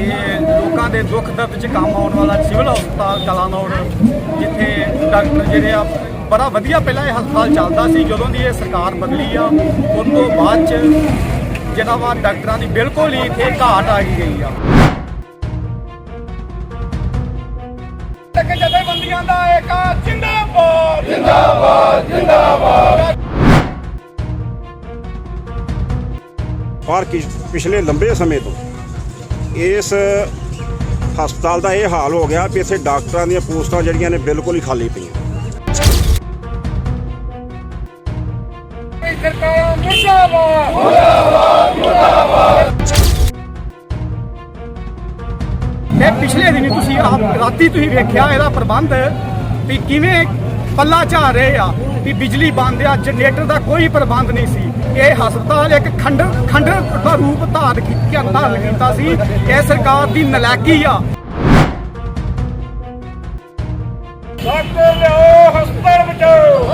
ਇਹ ਲੋਕਾਂ ਦੇ ਦੁੱਖ ਦਰਦ 'ਚ ਕੰਮ ਆਉਣ ਵਾਲਾ ਸਿਵਲ ਹਸਪਤਾਲ ਕਲਾਨੌਰ ਜਿੱਥੇ ਡਾਕਟਰ ਜਿਹੜੇ ਆ ਬੜਾ ਵਧੀਆ ਪਹਿਲਾਂ ਇਹ ਹਸਪਤਾਲ ਚੱਲਦਾ ਸੀ ਜਦੋਂ ਦੀ ਇਹ ਸਰਕਾਰ ਬਦਲੀ ਆ ਉਸ ਤੋਂ ਬਾਅਦ 'ਚ ਜਿਹੜਾ ਵਾ ਡਾਕਟਰਾਂ ਦੀ ਬਿਲਕੁਲ ਹੀ ਇੱਥੇ ਘਾਟ ਆ ਗਈ ਗਈ ਆ। ਤੱਕ ਜਥੇਬੰਦੀਆਂ ਦਾ ਏਕਾ ਜਿੰਦਾਬਾਦ। ਪਰ ਕਿ- ਪਿਛਲੇ ਲੰਬੇ ਸਮੇਂ ਤੋਂ ਇਸ ਹਸਪਤਾਲ ਦਾ ਇਹ ਹਾਲ ਹੋ ਗਿਆ ਵੀ ਇੱਥੇ ਡਾਕਟਰਾਂ ਦੀਆਂ ਪੋਸਟਾਂ ਜਿਹੜੀਆਂ ਨੇ ਬਿਲਕੁਲ ਹੀ ਖਾਲੀ ਪਈਆਂ। ਸਰਕਾਰ ਮੁਰਦਾਬਾਦ ਤੇ ਪਿਛਲੇ ਦਿਨੀ ਤੁਸੀਂ ਆਪ ਰਾਤੀ ਤੁਸੀਂ ਵੇਖਿਆ ਇਹਦਾ ਪ੍ਰਬੰਧ ਵੀ ਕਿਵੇਂ ਪੱਲਾ ਝਾ ਰਹੇ ਆ, ਵੀ ਬਿਜਲੀ ਬੰਦ ਆ, ਜਨਰੇਟਰ ਦਾ ਕੋਈ ਪ੍ਰਬੰਧ ਨਹੀਂ ਸੀ। ਇਹ ਹਸਪਤਾਲ ਇੱਕ ਖੰਡਰ ਖੰਡਰ ਦਾ ਰੂਪ ਧਾਰ ਕੀਤਾ ਧਾਰਨ ਕੀਤਾ ਸੀ। ਇਹ ਸਰਕਾਰ ਦੀ ਨਲਾਇਕੀ ਆ। ਡਾਕਟਰ ਲਿਓ ਹਸਪਤਾਲ ਬਚਾਓ।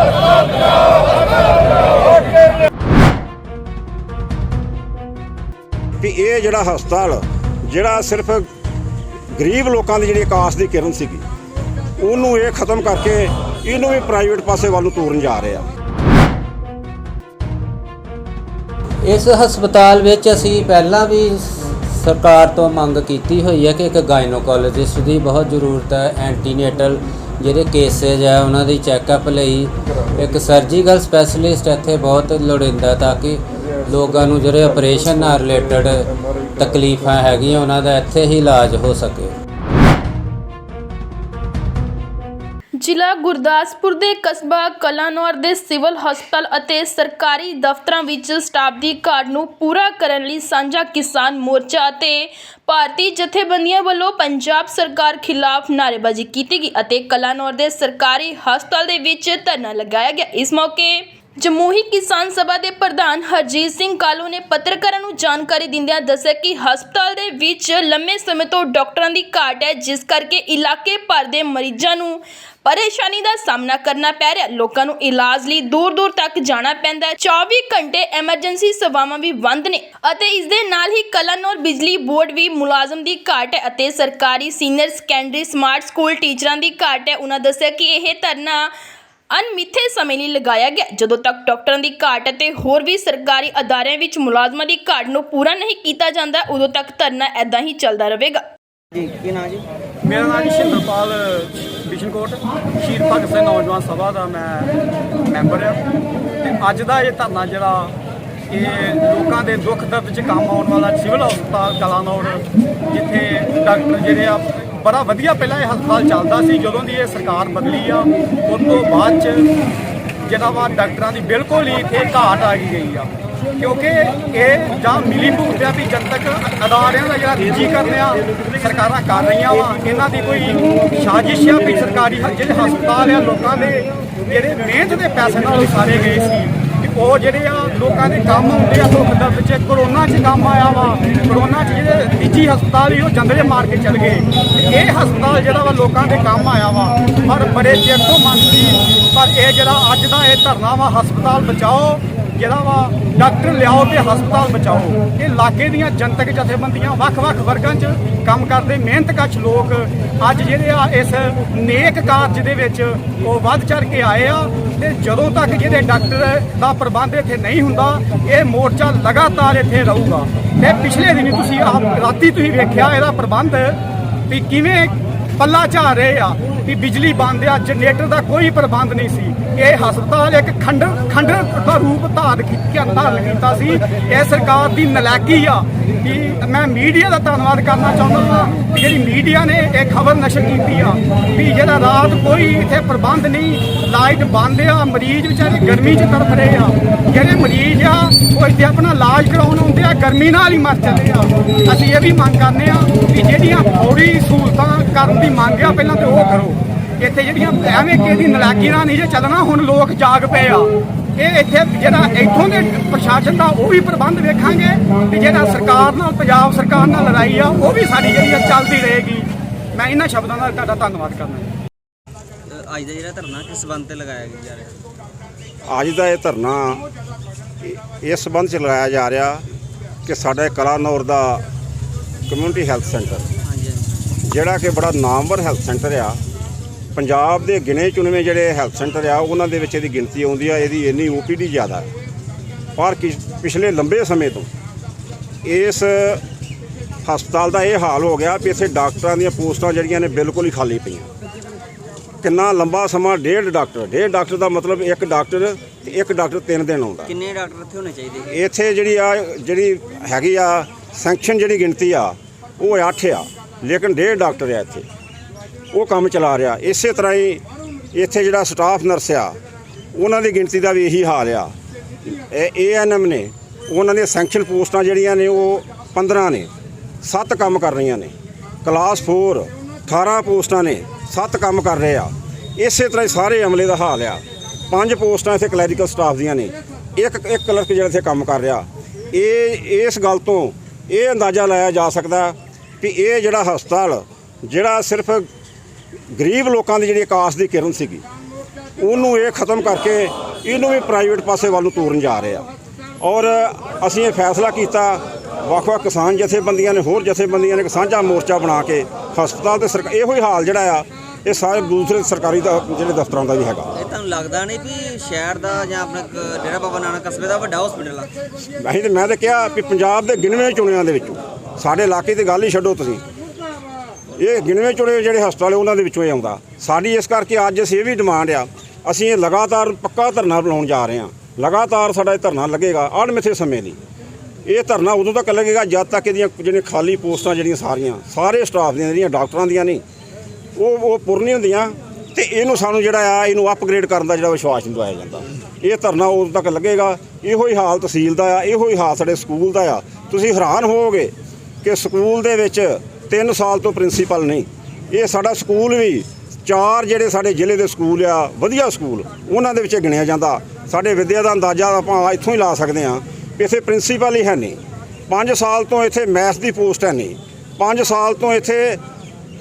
ਵੀ ਇਹ ਜਿਹੜਾ ਹਸਪਤਾਲ ਜਿਹੜਾ ਸਿਰਫ ਗਰੀਬ ਲੋਕਾਂ ਦੀ ਜਿਹੜੀ ਆਕਾਸ਼ ਦੀ ਕਿਰਨ ਸੀਗੀ ਉਹਨੂੰ ਇਹ ਖਤਮ ਕਰਕੇ ਇਹਨੂੰ ਵੀ ਪ੍ਰਾਈਵੇਟ ਪਾਸੇ ਵੱਲ ਨੂੰ ਤੋਰਨ ਜਾ ਰਹੇ ਆ। ਇਸ ਹਸਪਤਾਲ ਵਿੱਚ ਅਸੀਂ ਪਹਿਲਾਂ ਵੀ ਸਰਕਾਰ ਤੋਂ ਮੰਗ ਕੀਤੀ ਹੋਈ ਹੈ ਕਿ ਇੱਕ ਗਾਇਨੋਕੋਲੋਜਿਸਟ ਦੀ ਬਹੁਤ ਜ਼ਰੂਰਤ ਹੈ ਐਂਟੀਨੇਟਲ ਜਿਹੜੇ ਕੇਸੇਜ ਹੈ, ਉਹਨਾਂ ਦੀ ਚੈੱਕਅਪ ਲਈ। ਇੱਕ ਸਰਜੀਕਲ ਸਪੈਸ਼ਲਿਸਟ ਇੱਥੇ ਬਹੁਤ ਲੋੜੀਂਦਾ ਤਾਂ ਕਿ ਲੋਕਾਂ ਨੂੰ ਜਿਹੜੇ ਆਪਰੇਸ਼ਨ ਨਾਲ ਰਿਲੇਟਡ ਤਕਲੀਫਾਂ ਹੈਗੀਆਂ, ਉਹਨਾਂ ਦਾ ਇੱਥੇ ਹੀ ਇਲਾਜ ਹੋ ਸਕੇ। ਜ਼ਿਲ੍ਹਾ ਗੁਰਦਾਸਪੁਰ ਦੇ ਕਸਬਾ ਕਲਾਨੌਰ ਦੇ ਸਿਵਲ ਹਸਪਤਾਲ ਅਤੇ ਸਰਕਾਰੀ ਦਫ਼ਤਰਾਂ ਵਿੱਚ ਸਟਾਫ ਦੀ ਘਾਟ ਨੂੰ ਪੂਰਾ ਕਰਨ ਲਈ ਸਾਂਝਾ ਕਿਸਾਨ ਮੋਰਚਾ ਅਤੇ ਭਾਰਤੀ ਜਥੇਬੰਦੀਆਂ ਵੱਲੋਂ ਪੰਜਾਬ ਸਰਕਾਰ ਖਿਲਾਫ ਨਾਅਰੇਬਾਜ਼ੀ ਕੀਤੀ ਗਈ ਅਤੇ ਕਲਾਨੌਰ ਦੇ ਸਰਕਾਰੀ ਹਸਪਤਾਲ ਦੇ ਵਿੱਚ ਧਰਨਾ ਲਗਾਇਆ ਗਿਆ। ਇਸ ਮੌਕੇ ਜਮੂਹੀ ਕਿਸਾਨ ਸਭਾ ਦੇ ਪ੍ਰਧਾਨ ਹਰਜੀਤ ਸਿੰਘ ਕਾਲੂ ਨੇ ਪੱਤਰਕਾਰਾਂ ਨੂੰ ਜਾਣਕਾਰੀ ਦਿੰਦਿਆਂ ਦੱਸਿਆ ਕਿ ਹਸਪਤਾਲ ਦੇ ਵਿੱਚ ਲੰਮੇ ਸਮੇਂ ਤੋਂ ਡਾਕਟਰਾਂ ਦੀ ਘਾਟ ਹੈ, ਜਿਸ ਕਰਕੇ ਇਲਾਕੇ ਭਰ ਦੇ ਮਰੀਜ਼ਾਂ ਨੂੰ ਪਰੇਸ਼ਾਨੀ ਦਾ ਸਾਹਮਣਾ ਕਰਨਾ ਪੈ ਰਿਹਾ। ਲੋਕਾਂ ਨੂੰ ਇਲਾਜ ਲਈ ਦੂਰ-ਦੂਰ ਤੱਕ ਜਾਣਾ ਪੈਂਦਾ ਹੈ। 24 ਘੰਟੇ ਐਮਰਜੈਂਸੀ ਸੇਵਾਵਾਂ ਵੀ ਬੰਦ ਨੇ ਅਤੇ ਇਸ ਦੇ ਨਾਲ ਹੀ ਕਲਾਨੌਰ ਬਿਜਲੀ ਬੋਰਡ ਵੀ ਮੁਲਾਜ਼ਮ ਦੀ ਘਾਟ ਹੈ ਅਤੇ ਸਰਕਾਰੀ ਸੀਨੀਅਰ ਸੈਕੰਡਰੀ ਸਮਾਰਟ ਸਕੂਲ ਟੀਚਰਾਂ ਦੀ ਘਾਟ ਹੈ। ਉਹਨਾਂ ਦੱਸਿਆ ਕਿ ਇਹ ਧਰਨਾ ਅਣਮਿੱਥੇ ਸਮੇਂ ਲਈ ਲਗਾਇਆ ਗਿਆ ਜਦੋਂ ਤੱਕ ਡਾਕਟਰਾਂ ਦੀ ਘਾਟ ਅਤੇ ਹੋਰ ਵੀ ਸਰਕਾਰੀ ਅਦਾਰਿਆਂ ਵਿੱਚ ਮੁਲਾਜ਼ਮਾਂ ਦੀ ਘਾਟ ਨੂੰ ਪੂਰਾ ਨਹੀਂ ਕੀਤਾ ਜਾਂਦਾ ਉਦੋਂ ਤੱਕ ਧਰਨਾ ਐਦਾਂ ਹੀ ਚੱਲਦਾ ਰਹੇਗਾ। ਜੀ ਕੀ ਨਾਂ ਜੀ? ਮੇਰਾ ਨਾਮ ਜੀ ਸ਼ਿੰਦਰਪਾਲ ਬਿਸ਼ਨਕੋਟ ਸ਼ਹੀਦ ਭਗਤ ਸਿੰਘ ਨੌਜਵਾਨ ਸਭਾ ਦਾ ਮੈਂ ਮੈਂਬਰ ਆ। ਤੇ ਅੱਜ ਦਾ ਇਹ ਧਰਨਾ ਜਿਹੜਾ ਇਹ ਲੋਕਾਂ ਦੇ ਦੁੱਖ ਦਰਦ 'ਚ ਕੰਮ ਆਉਣ ਵਾਲਾ ਸਿਵਲ ਹਸਪਤਾਲ ਕਲਾਨੌਰ ਜਿੱਥੇ ਡਾਕਟਰ ਜਿਹੜੇ ਆ ਬੜਾ ਵਧੀਆ ਪਹਿਲਾਂ ਇਹ ਹਸਪਤਾਲ ਚੱਲਦਾ ਸੀ, ਜਦੋਂ ਦੀ ਇਹ ਸਰਕਾਰ ਬਦਲੀ ਆ, ਉਸ ਤੋਂ ਬਾਅਦ 'ਚ ਜਿਹੜਾ ਵਾ ਡਾਕਟਰਾਂ ਦੀ ਬਿਲਕੁਲ ਹੀ ਇੱਥੇ ਘਾਟ ਆ ਗਈ ਗਈ ਆ। ਕਿਉਂਕਿ ਇਹ ਜਾਂ ਮਿਲੀ ਭੁਗਤ ਆ ਵੀ ਜਨਤਕ ਅਦਾਰਿਆਂ ਦਾ ਜਿਹੜਾ ਨਿੱਜੀ ਕਰਨਿਆ ਸਰਕਾਰਾਂ ਕਰ ਰਹੀਆਂ ਵਾ, ਇਹਨਾਂ ਦੀ ਕੋਈ ਸਾਜ਼ਿਸ਼ ਆ ਵੀ ਸਰਕਾਰੀ ਜਿਹੜੇ ਹਸਪਤਾਲ ਆ, ਲੋਕਾਂ ਦੇ ਜਿਹੜੇ ਮਿਹਨਤ ਦੇ ਪੈਸੇ ਨਾਲ ਉਸਾਰੇ ਗਏ ਸੀ। ਕਿ ਉਹ ਜਿਹੜੇ ਆ ਲੋਕਾਂ ਦੇ ਕੰਮ ਆਉਂਦੇ ਆ ਦੁੱਖ ਦਰਦ ਚ ਕਰੋਨਾ ਚ ਕੰਮ ਆਇਆ ਵਾ, ਕਰੋਨਾ ਚ ਜਿਹੜੇ ਨਿੱਜੀ ਹਸਪਤਾਲ ਸੀ, ਉਹ ਜੰਦਰੇ ਮਾਰ ਕੇ ਚਲ ਗਏ। ਇਹ ਹਸਪਤਾਲ ਜਿਹੜਾ ਵਾ ਲੋਕਾਂ ਦੇ ਕੰਮ ਆਇਆ ਵਾ, ਪਰ ਬੜੇ ਚਿਰ ਤੋਂ ਮੰਗ ਸੀ, ਪਰ ਇਹ ਜਿਹੜਾ ਅੱਜ ਦਾ ਇਹ ਧਰਨਾ ਵਾ, ਹਸਪਤਾਲ ਬਚਾਓ, ਜਿਹੜਾ ਵਾ ਡਾਕਟਰ ਲਿਆਓ ਤੇ ਹਸਪਤਾਲ ਬਚਾਓ। ਇਹ ਇਲਾਕੇ ਦੀਆਂ ਜਨਤਕ ਜਥੇਬੰਦੀਆਂ, ਵੱਖ-ਵੱਖ ਵਰਗਾਂ 'ਚ ਕੰਮ ਕਰਦੇ ਮਿਹਨਤਕਸ਼ ਲੋਕ ਅੱਜ ਜਿਹੜੇ ਆ ਇਸ ਨੇਕ ਕਾਰਜ ਦੇ ਵਿੱਚ ਉਹ ਵੱਧ ਚੜ ਕੇ ਆਏ ਆ, ਤੇ ਜਦੋਂ ਤੱਕ ਜਿਹੜੇ ਡਾਕਟਰ ਦਾ ਪ੍ਰਬੰਧ ਇੱਥੇ ਨਹੀਂ ਹੁੰਦਾ, ਇਹ ਮੋਰਚਾ ਲਗਾਤਾਰ ਇੱਥੇ ਰਹੂਗਾ। ਤੇ ਪਿਛਲੇ ਦਿਨੀ ਤੁਸੀਂ ਆਪ ਰਾਤੀ ਤੁਸੀਂ ਵੇਖਿਆ ਇਹਦਾ ਪ੍ਰਬੰਧ ਵੀ ਕਿਵੇਂ ਪੱਲਾ ਝਾੜ ਰਹੇ ਆ। ਵੀ ਬਿਜਲੀ ਬੰਦ ਆ, ਜਨਰੇਟਰ ਦਾ ਕੋਈ ਪ੍ਰਬੰਧ ਨਹੀਂ ਸੀ। ਇਹ ਹਸਪਤਾਲ ਇੱਕ ਖੰਡ ਖੰਡ ਦਾ ਰੂਪ ਧਾਰ ਕੀਤਾ ਧਾਰਨ ਕੀਤਾ ਸੀ। ਇਹ ਸਰਕਾਰ ਦੀ ਨਲਾਇਕੀ ਆ। ਕਿ ਮੈਂ ਮੀਡੀਆ ਦਾ ਧੰਨਵਾਦ ਕਰਨਾ ਚਾਹੁੰਦਾ ਹਾਂ ਜਿਹੜੀ ਮੀਡੀਆ ਨੇ ਇਹ ਖਬਰ ਨਸ਼ਰ ਕੀਤੀ ਆ। ਵੀ ਜਿਹੜਾ ਰਾਤ ਕੋਈ ਇੱਥੇ ਪ੍ਰਬੰਧ ਨਹੀਂ, ਲਾਈਟ ਬੰਦ ਆ, ਮਰੀਜ਼ ਵਿਚਾਰੇ ਗਰਮੀ 'ਚ ਤੜਫ ਰਹੇ ਆ। ਜਿਹੜੇ ਮਰੀਜ਼ ਆ, ਉਹ ਇੱਥੇ ਆਪਣਾ ਇਲਾਜ ਕਰਾਉਣ ਆਉਂਦੇ ਆ, ਗਰਮੀ ਨਾਲ ਹੀ ਮਰ ਜਾਂਦੇ ਆ। ਅਸੀਂ ਇਹ ਵੀ ਮੰਗ ਕਰਨੇ ਆ ਕਿ ਜਿਹੜੀਆਂ ਫੌਰੀ ਸਹੂਲਤਾਂ ਕਰਨ ਦੀ ਮੰਗ ਆ, ਪਹਿਲਾਂ ਤੇ ਉਹ ਕਰੋ। ਇੱਥੇ ਜਿਹੜੀਆਂ ਐਵੇਂ ਕਿਸੇ ਦੀ ਨਲਾਇਕੀ ਨਾਲ ਨਹੀਂ ਜੇ ਚੱਲਣਾ ਹੁਣ ਲੋਕ ਜਾਗ ਪਏ ਆ। ਇਹ ਇੱਥੇ ਜਿਹੜਾ ਇੱਥੋਂ ਦੇ ਪ੍ਰਸ਼ਾਸਨ ਦਾ ਉਹ ਵੀ ਪ੍ਰਬੰਧ ਵੇਖਾਂਗੇ ਤੇ ਜਿਹੜਾ ਸਰਕਾਰ ਨਾਲ ਪੰਜਾਬ ਸਰਕਾਰ ਨਾਲ ਲੜਾਈ ਆ ਉਹ ਵੀ ਸਾਡੀ ਜਿਹੜੀ ਆ ਚੱਲਦੀ ਰਹੇਗੀ। ਮੈਂ ਇਹਨਾਂ ਸ਼ਬਦਾਂ ਨਾਲ ਤੁਹਾਡਾ ਧੰਨਵਾਦ ਕਰਨਾ ਅੱਜ ਦਾ ਜਿਹੜਾ ਧਰਨਾ ਕਿਸ ਸੰਬੰਧ ਤੇ ਲਗਾਇਆ ਗਿਆ ਜਾ ਰਿਹਾ? ਅੱਜ ਦਾ ਇਹ ਧਰਨਾ ਇਸ ਸੰਬੰਧ ਚ ਲਗਾਇਆ ਜਾ ਰਿਹਾ ਕਿ ਸਾਡੇ ਕਲਾਨੌਰ ਦਾ ਕਮਿਊਨਿਟੀ ਹੈਲਥ ਸੈਂਟਰ ਜਿਹੜਾ ਕਿ ਬੜਾ ਨਾਮਵਰ ਹੈਲਥ ਸੈਂਟਰ ਆ ਪੰਜਾਬ ਦੇ ਗਿਣੇ ਚੁਣਵੇਂ ਜਿਹੜੇ ਹੈਲਥ ਸੈਂਟਰ ਆ ਉਹਨਾਂ ਦੇ ਵਿੱਚ ਇਹਦੀ ਗਿਣਤੀ ਆਉਂਦੀ ਆ ਇਹਦੀ ਇੰਨੀ ਓਪੀਡੀ ਜ਼ਿਆਦਾ। ਹੈ ਪਰ ਕਿਸ- ਪਿਛਲੇ ਲੰਬੇ ਸਮੇਂ ਤੋਂ ਇਸ ਹਸਪਤਾਲ ਦਾ ਇਹ ਹਾਲ ਹੋ ਗਿਆ ਵੀ ਇੱਥੇ ਡਾਕਟਰਾਂ ਦੀਆਂ ਪੋਸਟਾਂ ਜਿਹੜੀਆਂ ਨੇ ਬਿਲਕੁਲ ਹੀ ਖਾਲੀ ਪਈਆਂ। ਕਿੰਨਾ ਲੰਬਾ ਸਮਾਂ ਡੇਢ ਡਾਕਟਰ। ਡੇਢ ਡਾਕਟਰ ਦਾ ਮਤਲਬ ਇੱਕ ਡਾਕਟਰ ਤੇ ਇੱਕ ਡਾਕਟਰ ਤਿੰਨ ਦਿਨ ਆਉਂਦਾ। ਕਿੰਨੇ ਡਾਕਟਰ ਇੱਥੇ ਹੋਣੇ ਚਾਹੀਦੇ ਇੱਥੇ ਜਿਹੜੀ ਆ ਜਿਹੜੀ ਹੈਗੀ ਆ ਸੈਂਕਸ਼ਨ ਜਿਹੜੀ ਗਿਣਤੀ ਆ ਉਹ 8 ਆ। ਲੇਕਿਨ ਡੇਢ ਡਾਕਟਰ ਆ ਇੱਥੇ। ਉਹ ਕੰਮ ਚਲਾ ਰਿਹਾ। ਇਸੇ ਤਰ੍ਹਾਂ ਹੀ ਇੱਥੇ ਜਿਹੜਾ ਸਟਾਫ ਨਰਸ ਆ, ਉਹਨਾਂ ਦੀ ਗਿਣਤੀ ਦਾ ਵੀ ਇਹੀ ਹਾਲ ਆ। ਏਐਨਐਮ ਨੇ, ਉਹਨਾਂ ਦੀਆਂ ਸੈਂਕਸ਼ਨ ਪੋਸਟਾਂ ਜਿਹੜੀਆਂ ਨੇ ਉਹ 15 ਨੇ 7 ਕੰਮ ਕਰ ਰਹੀਆਂ ਨੇ। ਕਲਾਸ 4 18 ਪੋਸਟਾਂ ਨੇ 7 ਕੰਮ ਕਰ ਰਹੇ ਆ। ਇਸੇ ਤਰ੍ਹਾਂ ਹੀ ਸਾਰੇ ਅਮਲੇ ਦਾ ਹਾਲ ਆ। ਪੰਜ ਪੋਸਟਾਂ ਇੱਥੇ ਕਲੈਰੀਕਲ ਸਟਾਫ ਦੀਆਂ ਨੇ। ਇੱਕ ਇੱਕ ਕਲਰਕ ਜਿਹੜਾ ਇੱਥੇ ਕੰਮ ਕਰ ਰਿਹਾ। ਇਹ, ਇਸ ਗੱਲ ਤੋਂ ਇਹ ਅੰਦਾਜ਼ਾ ਲਾਇਆ ਜਾ ਸਕਦਾ ਕਿ ਇਹ ਜਿਹੜਾ ਹਸਪਤਾਲ, ਜਿਹੜਾ ਸਿਰਫ ਗਰੀਬ ਲੋਕਾਂ ਦੀ ਜਿਹੜੀ ਆਕਾਸ਼ ਦੀ ਕਿਰਨ ਸੀਗੀ ਉਹਨੂੰ ਇਹ ਖਤਮ ਕਰਕੇ ਇਹਨੂੰ ਵੀ ਪ੍ਰਾਈਵੇਟ ਪਾਸੇ ਵੱਲ ਨੂੰ ਤੋਰਨ ਜਾ ਰਹੇ ਆ। ਔਰ ਅਸੀਂ ਇਹ ਫੈਸਲਾ ਕੀਤਾ ਵੱਖ-ਵੱਖ ਕਿਸਾਨ ਜਥੇਬੰਦੀਆਂ ਨੇ ਹੋਰ ਜਥੇਬੰਦੀਆਂ ਨੇ ਇੱਕ ਸਾਂਝਾ ਮੋਰਚਾ ਬਣਾ ਕੇ ਹਸਪਤਾਲ ਤੇ ਸਰਕਾਰ ਇਹੋ ਹੀ ਹਾਲ ਜਿਹੜਾ ਆ ਇਹ ਸਾਰੇ ਦੂਸਰੇ ਸਰਕਾਰੀ ਦਾ ਜਿਹੜੇ ਦਫ਼ਤਰਾਂ ਦਾ ਵੀ ਹੈਗਾ। ਇਹ ਤੁਹਾਨੂੰ ਲੱਗਦਾ ਨਹੀਂ ਵੀ ਸ਼ਹਿਰ ਦਾ ਜਾਂ ਆਪਣਾ ਡੇਰਾ ਬਾਬਾ ਨਾਨਕ ਕਸਬੇ ਦਾ ਵੱਡਾ ਹਸਪੀਟਲ ਆ? ਅਸੀਂ ਤੇ ਮੈਂ ਤਾਂ ਕਿਹਾ ਵੀ ਪੰਜਾਬ ਦੇ ਗਿਣਵੇਂ ਚੁਣਿਆਂ ਦੇ ਵਿੱਚੋਂ ਸਾਡੇ ਇਲਾਕੇ ਦੀ ਗੱਲ ਹੀ ਛੱਡੋ ਤੁਸੀਂ। ਇਹ ਗਿਣਵੇਂ ਚੁਣੇ ਜਿਹੜੇ ਹਸਪਤਾਲ ਹੈ, ਉਹਨਾਂ ਦੇ ਵਿੱਚੋਂ ਇਹ ਆਉਂਦਾ। ਸਾਡੀ ਇਸ ਕਰਕੇ ਅੱਜ ਅਸੀਂ ਇਹ ਵੀ ਡਿਮਾਂਡ ਆ ਅਸੀਂ ਇਹ ਲਗਾਤਾਰ ਪੱਕਾ ਧਰਨਾ ਬਣਾਉਣ ਜਾ ਰਹੇ ਹਾਂ। ਲਗਾਤਾਰ ਸਾਡਾ ਇਹ ਧਰਨਾ ਲੱਗੇਗਾ ਅਣਮਿੱਥੇ ਸਮੇਂ ਲਈ ਇਹ ਧਰਨਾ ਉਦੋਂ ਤੱਕ ਲੱਗੇਗਾ ਜਦ ਤੱਕ ਇਹਦੀਆਂ ਜਿਹੜੀਆਂ ਖਾਲੀ ਪੋਸਟਾਂ ਜਿਹੜੀਆਂ ਸਾਰੀਆਂ ਸਾਰੇ ਸਟਾਫ ਦੀਆਂ ਜਿਹੜੀਆਂ ਡਾਕਟਰਾਂ ਦੀਆਂ ਨਹੀਂ ਉਹ ਉਹ ਪੂਰ ਨਹੀਂ ਹੁੰਦੀਆਂ ਤੇ ਇਹਨੂੰ ਸਾਨੂੰ ਜਿਹੜਾ ਆ ਇਹਨੂੰ ਅਪਗ੍ਰੇਡ ਕਰਨ ਦਾ ਜਿਹੜਾ ਵਿਸ਼ਵਾਸ ਨਹੀਂ ਜਾਂਦਾ। ਇਹ ਧਰਨਾ ਉਦੋਂ ਤੱਕ ਲੱਗੇਗਾ ਇਹੋ ਹੀ ਹਾਲ ਤਹਿਸੀਲ ਦਾ ਆ ਇਹੋ ਹੀ ਹਾਲ ਸਾਡੇ ਸਕੂਲ ਦਾ ਆ। ਤੁਸੀਂ ਹੈਰਾਨ ਹੋਵੋਗੇ ਕਿ ਸਕੂਲ ਦੇ ਵਿੱਚ 3 ਸਾਲ ਤੋਂ ਪ੍ਰਿੰਸੀਪਲ ਨਹੀਂ। ਇਹ ਸਾਡਾ ਸਕੂਲ ਵੀ, ਚਾਰ ਜਿਹੜੇ ਸਾਡੇ ਜ਼ਿਲ੍ਹੇ ਦੇ ਸਕੂਲ ਆ, ਵਧੀਆ ਸਕੂਲ, ਉਹਨਾਂ ਦੇ ਵਿੱਚ ਗਿਣਿਆ ਜਾਂਦਾ। ਸਾਡੇ ਵਿੱਦਿਆ ਦਾ ਅੰਦਾਜ਼ਾ ਆਪਾਂ ਇੱਥੋਂ ਹੀ ਲਾ ਸਕਦੇ ਹਾਂ ਇੱਥੇ ਪ੍ਰਿੰਸੀਪਲ ਹੀ ਹੈ ਨਹੀਂ। 5 ਸਾਲ ਤੋਂ ਇੱਥੇ ਮੈਥ ਦੀ ਪੋਸਟ ਹੈ ਨਹੀਂ। 5 ਸਾਲ ਤੋਂ ਇੱਥੇ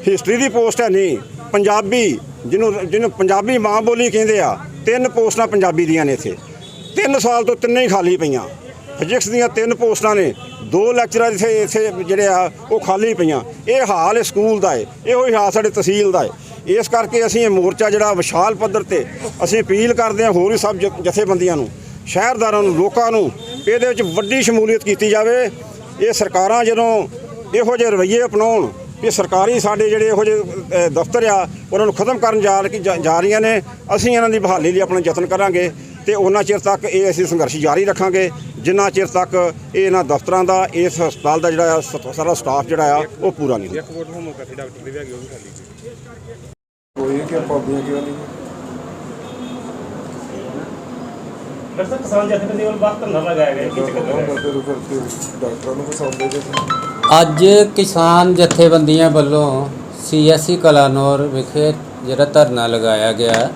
ਹਿਸਟਰੀ ਦੀ ਪੋਸਟ ਹੈ ਨਹੀਂ। ਪੰਜਾਬੀ, ਜਿਹਨੂੰ ਜਿਹਨੂੰ ਪੰਜਾਬੀ ਮਾਂ ਬੋਲੀ ਕਹਿੰਦੇ ਆ, ਤਿੰਨ ਪੋਸਟਾਂ ਪੰਜਾਬੀ ਦੀਆਂ ਨੇ ਇੱਥੇ। ਤਿੰਨ ਸਾਲ ਤੋਂ ਤਿੰਨੇ ਹੀ ਖਾਲੀ ਪਈਆਂ। ਫਿਜ਼ਿਕਸ ਦੀਆਂ ਤਿੰਨ ਪੋਸਟਾਂ ਨੇ। ਦੋ ਲੈਕਚਰਰ ਇੱਥੇ ਇੱਥੇ ਜਿਹੜੇ ਆ, ਉਹ ਖਾਲੀ ਪਈਆਂ। ਇਹ ਹਾਲ ਹੈ ਸਕੂਲ ਦਾ ਹੈ ਇਹੋ ਹੀ ਹਾਲ ਸਾਡੇ ਤਹਿਸੀਲ ਦਾ ਹੈ ਇਸ ਕਰਕੇ ਅਸੀਂ ਇਹ ਮੋਰਚਾ ਜਿਹੜਾ ਵਿਸ਼ਾਲ ਪੱਧਰ ਤੇ ਅਸੀਂ ਅਪੀਲ ਕਰਦੇ ਹਾਂ ਹੋਰ ਵੀ ਸਭ ਜ- ਜਥੇਬੰਦੀਆਂ ਨੂੰ, ਸ਼ਹਿਰਦਾਰਾਂ ਨੂੰ, ਲੋਕਾਂ ਨੂੰ ਇਹਦੇ ਵਿੱਚ ਵੱਡੀ ਸ਼ਮੂਲੀਅਤ ਕੀਤੀ ਜਾਵੇ। ਇਹ ਸਰਕਾਰਾਂ ਜਦੋਂ ਇਹੋ ਜਿਹੇ ਰਵੱਈਏ ਅਪਣਾਉਣ ਕਿ ਸਰਕਾਰੀ ਸਾਡੇ ਜਿਹੜੇ ਇਹੋ ਜਿਹੇ ਦਫ਼ਤਰ ਆ, ਉਹਨਾਂ ਨੂੰ ਖਤਮ ਕਰਨ ਜਾ ਜਾ ਰਹੀਆਂ ਨੇ, ਅਸੀਂ ਇਹਨਾਂ ਦੀ ਬਹਾਲੀ ਲਈ ਆਪਣਾ ਯਤਨ ਕਰਾਂਗੇ ਤੇ ਉਹਨਾਂ ਚਿਰ ਤੱਕ ਇਹ ਅਸੀਂ ਸੰਘਰਸ਼ ਜਾਰੀ ਰੱਖਾਂਗੇ। ਜਿੰਨਾ ਚਿਰ ਤੱਕ ਇਹ ਇਹਨਾਂ ਦਫ਼ਤਰਾਂ ਦਾ ਇਸ ਹਸਪਤਾਲ ਦਾ ਜਿਹੜਾ ਆ ਸ- ਸਾਰਾ ਸਟਾਫ ਜਿਹੜਾ ਆ ਉਹ ਪੂਰਾ ਨਹੀਂ ਹੁੰਦਾ। ਕੋਈ ਕਿ ਪਾਬੀਆਂ ਕਿਉਂ ਨਹੀਂ? ਡਾਕਟਰ ਸਾਹਿਬ ਕਿਸਾਨ ਜਥੇਬੰਦੀ ਵੱਲੋਂ ਬਾਹਰ ਧਰਨਾ ਲਗਾਇਆ ਗਿਆ ਕੀ ਚੱਕਰ ਪਤਾ ਹੈ? ਹੁੰਦਾ ਤੇ ਫਿਰ ਡਾਕਟਰਾਂ ਨੂੰ ਫਸਾਉਂਦੇ ਤੇ ਅੱਜ ਕਿਸਾਨ ਜਥੇਬੰਦੀਆਂ ਵੱਲੋਂ ਸੀਐਸਸੀ ਕਲਾਨੌਰ ਵਿਖੇ ਜਿਹੜਾ ਧਰਨਾ ਲਗਾਇਆ ਗਿਆ।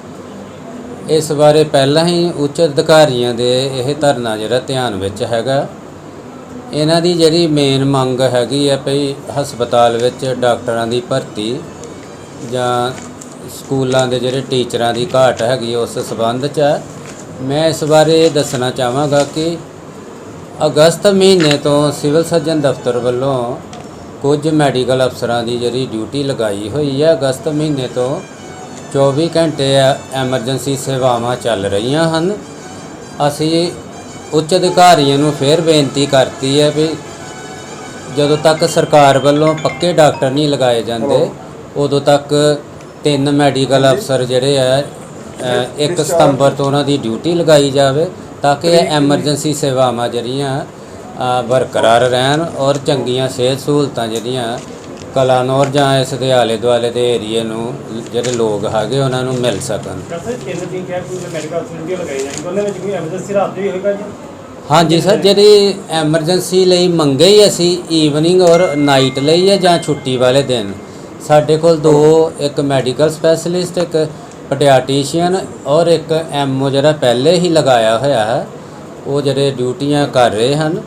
ਇਸ ਬਾਰੇ ਪਹਿਲਾਂ ਹੀ ਉੱਚ ਅਧਿਕਾਰੀਆਂ ਦੇ ਇਹ ਧਰਨਾ ਜਿਹੜਾ ਧਿਆਨ ਵਿੱਚ ਹੈਗਾ ਇਹਨਾਂ ਦੀ ਜਿਹੜੀ ਮੇਨ ਮੰਗ ਹੈਗੀ ਹੈ ਭਈ ਹਸਪਤਾਲ ਵਿੱਚ ਡਾਕਟਰਾਂ ਦੀ ਭਰਤੀ ਜਾਂ ਸਕੂਲਾਂ ਦੇ ਜਿਹੜੇ ਟੀਚਰਾਂ ਦੀ ਘਾਟ ਹੈਗੀ ਉਸ ਸਬੰਧ 'ਚ ਹੈ। ਮੈਂ ਇਸ ਬਾਰੇ ਇਹ ਦੱਸਣਾ ਚਾਹਾਂਗਾ ਕਿ ਅਗਸਤ ਮਹੀਨੇ ਤੋਂ ਸਿਵਲ ਸਰਜਨ ਦਫ਼ਤਰ ਵੱਲੋਂ ਕੁਝ ਮੈਡੀਕਲ ਅਫਸਰਾਂ ਦੀ ਜਿਹੜੀ ਡਿਊਟੀ ਲਗਾਈ ਹੋਈ ਹੈ ਅਗਸਤ ਮਹੀਨੇ ਤੋਂ 24 ਘੰਟੇ ਐਮਰਜੈਂਸੀ ਸੇਵਾਵਾਂ ਚੱਲ ਰਹੀਆਂ ਹਨ। ਅਸੀਂ ਉੱਚ ਅਧਿਕਾਰੀਆਂ ਨੂੰ ਫਿਰ ਬੇਨਤੀ ਕਰਤੀ ਹੈ ਵੀ ਜਦੋਂ ਤੱਕ ਸਰਕਾਰ ਵੱਲੋਂ ਪੱਕੇ ਡਾਕਟਰ ਨਹੀਂ ਲਗਾਏ ਜਾਂਦੇ ਉਦੋਂ ਤੱਕ ਤਿੰਨ ਮੈਡੀਕਲ ਅਫਸਰ ਜਿਹੜੇ ਆ ਇੱਕ ਸਤੰਬਰ ਤੋਂ ਉਹਨਾਂ ਦੀ ਡਿਊਟੀ ਲਗਾਈ ਜਾਵੇ ਤਾਂ ਕਿ ਐਮਰਜੈਂਸੀ ਸੇਵਾਵਾਂ ਜਿਹੜੀਆਂ ਬਰਕਰਾਰ ਰਹਿਣ ਔਰ ਚੰਗੀਆਂ ਸਿਹਤ ਸਹੂਲਤਾਂ ਜਿਹੜੀਆਂ ਕਲਾਨੌਰ ਜਾਂ ਇਸ ਦੇ ਆਲੇ ਦੁਆਲੇ ਦੇ ਏਰੀਏ ਨੂੰ ਜਿਹੜੇ ਲੋਕ ਹੈਗੇ ਉਹਨਾਂ ਨੂੰ ਮਿਲ ਸਕਣ। ਡਾਕਟਰ ਸਾਹਿਬ ਤਿੰਨ ਦਿਨ ਕਿਹਾ ਕੋਈ ਮੈਡੀਕਲ ਫੈਸਿਲਿਟੀ ਲਗਾਈ ਜਾਣੀ ਉਹਨਾਂ ਵਿੱਚ ਕੋਈ ਐਮਰਜੈਂਸੀ ਰਾਤ ਦੀ ਵੀ ਹੋਏਗਾ ਜੀ ਹਾਂਜੀ ਸਰ ਜਿਹੜੀ ਐਮਰਜੈਂਸੀ ਲਈ ਮੰਗੇ ਹੀ ਅਸੀਂ ਈਵਨਿੰਗ ਔਰ ਨਾਈਟ ਲਈ ਹੈ ਜਾਂ ਛੁੱਟੀ ਵਾਲੇ ਦਿਨ। ਸਾਡੇ ਕੋਲ ਦੋ ਇੱਕ ਮੈਡੀਕਲ ਸਪੈਸ਼ਲਿਸਟ ਇੱਕ ਪਡੀਆਟ੍ਰੀਸ਼ੀਅਨ ਔਰ ਇੱਕ ਐਮਓ ਜਿਹੜਾ ਪਹਿਲੇ ਹੀ ਲਗਾਇਆ ਹੋਇਆ ਹੈ ਉਹ ਜਿਹੜੇ ਡਿਊਟੀਆਂ ਕਰ ਰਹੇ ਹਨ।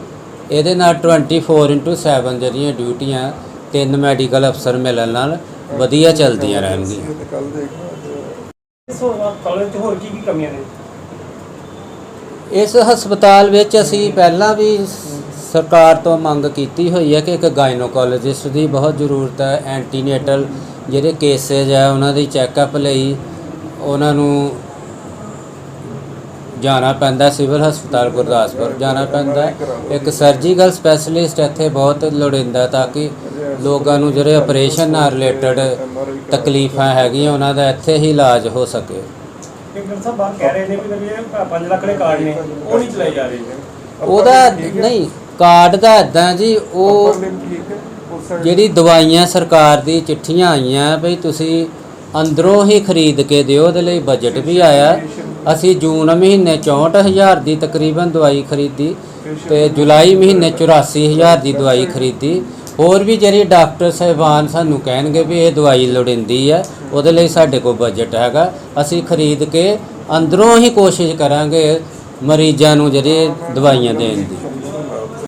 ਇਹਦੇ ਨਾਲ 24/7 ਜਿਹੜੀਆਂ ਡਿਊਟੀਆਂ ਤਿੰਨ ਮੈਡੀਕਲ ਅਫਸਰ ਮਿਲਣ ਨਾਲ ਵਧੀਆ ਚੱਲਦੀਆਂ ਰਹਿਣਗੀਆਂ। ਇਹ ਕੱਲ ਦੇਖਣਾ ਸੋ ਕਾਲਜ ਚ ਹੋਰ ਕੀ ਕੀ ਕਮੀਆਂ ਨੇ? ਇਸ ਹਸਪਤਾਲ ਵਿੱਚ ਅਸੀਂ ਪਹਿਲਾਂ ਵੀ ਸ- ਸਰਕਾਰ ਤੋਂ ਮੰਗ ਕੀਤੀ ਹੋਈ ਹੈ ਕਿ ਇੱਕ ਗਾਇਨੋਕੋਲੋਜਿਸਟ ਦੀ ਬਹੁਤ ਜ਼ਰੂਰਤ ਹੈ ਐਂਟੀਨੇਟਲ ਜਿਹੜੇ ਕੇਸਿਸ ਹੈ ਉਹਨਾਂ ਦੀ ਚੈੱਕਅਪ ਲਈ ਉਹਨਾਂ ਨੂੰ ਜਾਣਾ ਪੈਂਦਾ ਸਿਵਲ ਹਸਪਤਾਲ ਗੁਰਦਾਸਪੁਰ ਜਾਣਾ ਪੈਂਦਾ। ਇੱਕ ਸਰਜੀਕਲ ਸਪੈਸ਼ਲਿਸਟ ਇੱਥੇ ਬਹੁਤ ਲੋੜੀਂਦਾ ਤਾਂ ਕਿ ਲੋਕਾਂ ਨੂੰ ਜਿਹੜੇ ਆਪਰੇਸ਼ਨ ਨਾਲ ਰਿਲੇਟਡ ਤਕਲੀਫਾਂ ਹੈਗੀਆਂ ਉਹਨਾਂ ਦਾ ਇੱਥੇ ਹੀ ਇਲਾਜ ਹੋ ਸਕੇ ਇੱਕ ਡਾਕਟਰ ਸਾਹਿਬ ਬਾਹਰ ਕਹਿ ਰਹੇ ਨੇ ਵੀ ਜਿਹੜੇ 5 ਲੱਖ ਦੇ ਕਾਰਡ ਨੇ ਉਹ ਨਹੀਂ ਚਲਾਏ ਜਾ ਰਹੇ ਉਹਦਾ ਨਹੀਂ ਕਾਰਡ ਦਾ ਇਦਾਂ ਜੀ ਉਹ ਜਿਹੜੀ ਦਵਾਈਆਂ ਸਰਕਾਰ ਦੀ ਚਿੱਠੀਆਂ ਆਈਆਂ ਵੀ ਤੁਸੀਂ ਅੰਦਰੋਂ ਹੀ ਖਰੀਦ ਕੇ ਦਿਓ ਉਹਦੇ ਲਈ ਬਜਟ ਵੀ ਆਇਆ ਅਸੀਂ ਜੂਨ ਮਹੀਨੇ 64000 ਦੀ ਤਕਰੀਬਨ ਦਵਾਈ ਖਰੀਦੀ ਤੇ ਜੁਲਾਈ ਮਹੀਨੇ 84000 ਦੀ ਦਵਾਈ ਖਰੀਦੀ। ਹੋਰ ਵੀ ਜਿਹੜੀ ਡਾਕਟਰ ਸਾਹਿਬਾਨ ਸਾਨੂੰ ਕਹਿਣਗੇ ਵੀ ਇਹ ਦਵਾਈ ਲੋੜੀਂਦੀ ਹੈ, ਉਹਦੇ ਲਈ ਸਾਡੇ ਕੋਲ ਬਜਟ ਹੈਗਾ। ਅਸੀਂ ਖਰੀਦ ਕੇ ਅੰਦਰੋਂ ਹੀ ਕੋਸ਼ਿਸ਼ ਕਰਾਂਗੇ ਮਰੀਜ਼ਾਂ ਨੂੰ ਜਿਹੜੀ ਦਵਾਈਆਂ ਦੇਣ ਦੀ।